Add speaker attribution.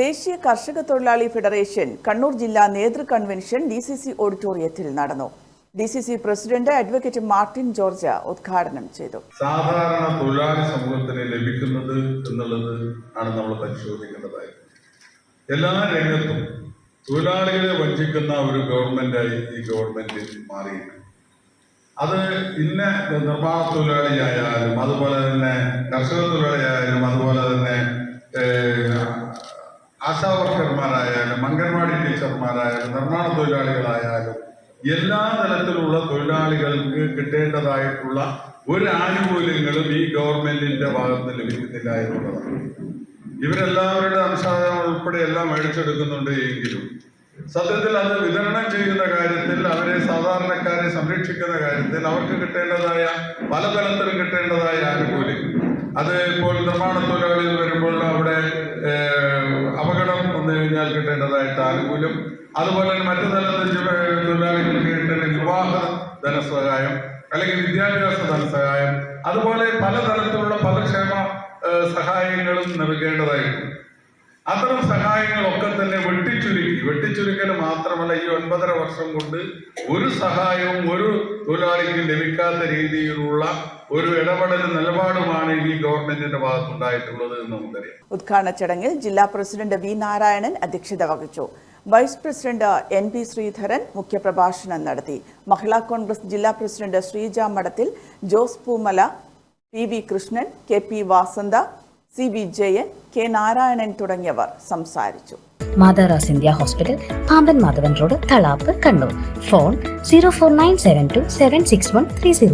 Speaker 1: ദേശീയ കർഷക തൊഴിലാളി ഫെഡറേഷൻ കണ്ണൂർ ജില്ലാ നേതൃ കൺവെൻഷൻ ഡി സി സി ഓഡിറ്റോറിയത്തിൽ നടന്നു. D C C president advocate Martin George ഉദ്ഘാടനം ചെയ്തു.
Speaker 2: സാധാരണ തൊഴിലാളി സമൂഹത്തിന് ലഭിക്കുന്നത് എന്നുള്ളത് ആണ് നമ്മൾ പരിശോധിക്കേണ്ടതായി. എല്ലാ രംഗത്തും തൊഴിലാളികളെ വഞ്ചിക്കുന്ന ഒരു ഗവൺമെന്റായി ഈ ഗവൺമെന്റ് മാറിയിട്ടുണ്ട്. അത് ഇന്ന നിർമ്മാണ തൊഴിലാളിയായാലും അതുപോലെ തന്നെ കർഷക തൊഴിലാളിയായാലും അതുപോലെ തന്നെ ആശാവർക്കർമാരായാലും അംഗൻവാടി ടീച്ചർമാരായാലും നിർമ്മാണ തൊഴിലാളികളായാലും എല്ലാ തരത്തിലുള്ള തൊഴിലാളികൾക്ക് കിട്ടേണ്ടതായിട്ടുള്ള ഒരു ആനുകൂല്യങ്ങളും ഈ ഗവൺമെന്റിന്റെ ഭാഗത്ത് ലഭിക്കുന്നില്ല എന്നുള്ളതാണ്. ഇവരെല്ലാവരുടെ അംശം ഉൾപ്പെടെ എല്ലാം മേടിച്ചെടുക്കുന്നുണ്ട് എങ്കിലും സത്യത്തിൽ അത് വിതരണം ചെയ്യുന്ന കാര്യത്തിൽ അവരെ സാധാരണക്കാരെ സംരക്ഷിക്കുന്ന കാര്യത്തിൽ അവർക്ക് കിട്ടേണ്ടതായ പല തലത്തിലും കിട്ടേണ്ടതായ ആനുകൂല്യം അത് ഇപ്പോൾ നിർമ്മാണ തൊഴിലാളികൾ വരുമ്പോൾ അവിടെ അപകടം വന്നു കഴിഞ്ഞാൽ കിട്ടേണ്ടതായിട്ട് ആനുകൂല്യം. അതുപോലെ തന്നെ മറ്റു തലത്തിൽ തൊഴിലാ- തൊഴിലാളികൾക്ക് കിട്ടേണ്ട വിവാഹ ധനസഹായം അല്ലെങ്കിൽ വിദ്യാഭ്യാസ ധനസഹായം. അതുപോലെ പല ക്ഷേമ ഏഹ്, സഹായങ്ങളും നൽകേണ്ടതായിട്ടുണ്ട്. അത്തരം സഹായങ്ങളൊക്കെ തന്നെ വെട്ടിച്ചുരുക്കി. വെട്ടിച്ചുരുക്കൽ മാത്രമല്ല ഈ ഒൻപതര വർഷം കൊണ്ട് ഒരു സഹായവും ഒരു തൊഴിലാളിക്കും ലഭിക്കാത്ത രീതിയിലുള്ള ഒരു ഇടപെടൽ നിലപാടുമാണ് ഈ ഗവൺമെന്റിന്റെ ഭാഗത്തുണ്ടായിട്ടുള്ളത് എന്ന് നമുക്കറിയാം.
Speaker 1: ഉദ്ഘാടന ചടങ്ങിൽ ജില്ലാ പ്രസിഡന്റ് വി നാരായണൻ അധ്യക്ഷത വഹിച്ചു. Vice president N P Sreedharan മുഖ്യപ്രഭാഷണം നടത്തി. മഹിളാ കോൺഗ്രസ് ജില്ലാ president Sreeja Madathil Jose Poomala P V Krishnan K P Vasantha C Vijayan K Narayanan തുടങ്ങിയവർ സംസാരിച്ചു.
Speaker 3: മാതാറാസ് India hospital Pamban Madhavan road Thalap Kannur. Phone zero four nine seven two seven six one three zero